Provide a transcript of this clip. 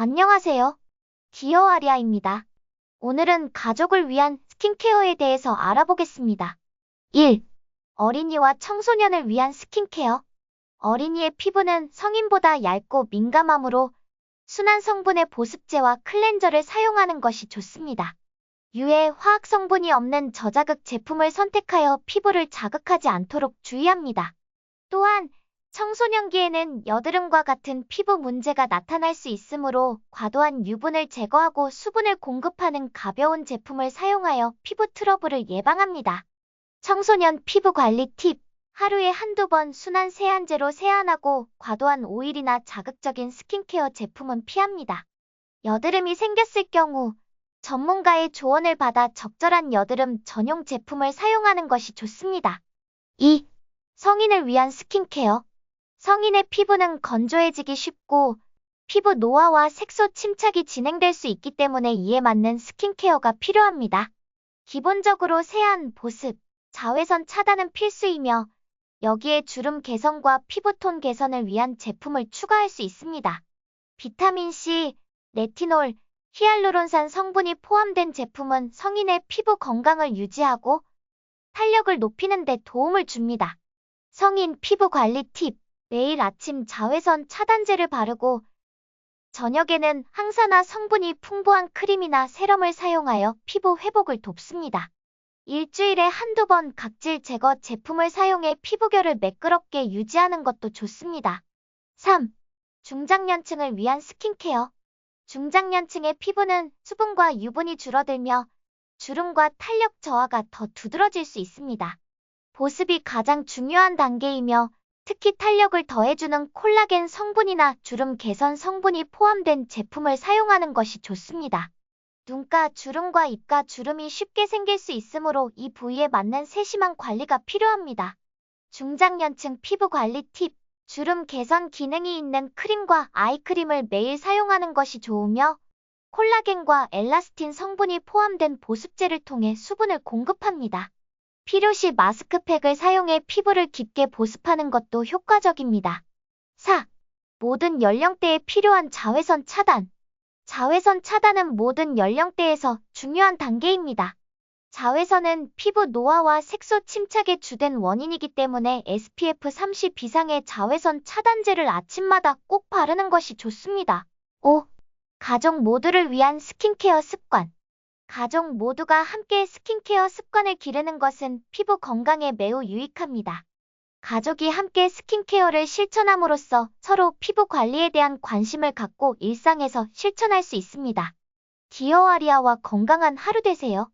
안녕하세요. 디어아리아입니다. 오늘은 가족을 위한 스킨케어에 대해서 알아보겠습니다. 1. 어린이와 청소년을 위한 스킨케어. 어린이의 피부는 성인보다 얇고 민감하므로 순한 성분의 보습제와 클렌저를 사용하는 것이 좋습니다. 유해 화학 성분이 없는 저자극 제품을 선택하여 피부를 자극하지 않도록 주의합니다. 또한 청소년기에는 여드름과 같은 피부 문제가 나타날 수 있으므로 과도한 유분을 제거하고 수분을 공급하는 가벼운 제품을 사용하여 피부 트러블을 예방합니다. 청소년 피부 관리 팁. 하루에 한두 번 순한 세안제로 세안하고 과도한 오일이나 자극적인 스킨케어 제품은 피합니다. 여드름이 생겼을 경우 전문가의 조언을 받아 적절한 여드름 전용 제품을 사용하는 것이 좋습니다. 2. 성인을 위한 스킨케어. 성인의 피부는 건조해지기 쉽고 피부 노화와 색소 침착이 진행될 수 있기 때문에 이에 맞는 스킨케어가 필요합니다. 기본적으로 세안, 보습, 자외선 차단은 필수이며 여기에 주름 개선과 피부톤 개선을 위한 제품을 추가할 수 있습니다. 비타민C, 레티놀, 히알루론산 성분이 포함된 제품은 성인의 피부 건강을 유지하고 탄력을 높이는 데 도움을 줍니다. 성인 피부 관리 팁. 매일 아침 자외선 차단제를 바르고 저녁에는 항산화 성분이 풍부한 크림이나 세럼을 사용하여 피부 회복을 돕습니다. 일주일에 한두 번 각질 제거 제품을 사용해 피부결을 매끄럽게 유지하는 것도 좋습니다. 3. 중장년층을 위한 스킨케어. 중장년층의 피부는 수분과 유분이 줄어들며 주름과 탄력 저하가 더 두드러질 수 있습니다. 보습이 가장 중요한 단계이며 특히 탄력을 더해주는 콜라겐 성분이나 주름 개선 성분이 포함된 제품을 사용하는 것이 좋습니다. 눈가 주름과 입가 주름이 쉽게 생길 수 있으므로 이 부위에 맞는 세심한 관리가 필요합니다. 중장년층 피부 관리 팁. 주름 개선 기능이 있는 크림과 아이크림을 매일 사용하는 것이 좋으며 콜라겐과 엘라스틴 성분이 포함된 보습제를 통해 수분을 공급합니다. 필요시 마스크팩을 사용해 피부를 깊게 보습하는 것도 효과적입니다. 4. 모든 연령대에 필요한 자외선 차단. 자외선 차단은 모든 연령대에서 중요한 단계입니다. 자외선은 피부 노화와 색소 침착의 주된 원인이기 때문에 SPF 30 이상의 자외선 차단제를 아침마다 꼭 바르는 것이 좋습니다. 5. 가족 모두를 위한 스킨케어 습관. 가족 모두가 함께 스킨케어 습관을 기르는 것은 피부 건강에 매우 유익합니다. 가족이 함께 스킨케어를 실천함으로써 서로 피부 관리에 대한 관심을 갖고 일상에서 실천할 수 있습니다. 디어아리아와 건강한 하루 되세요.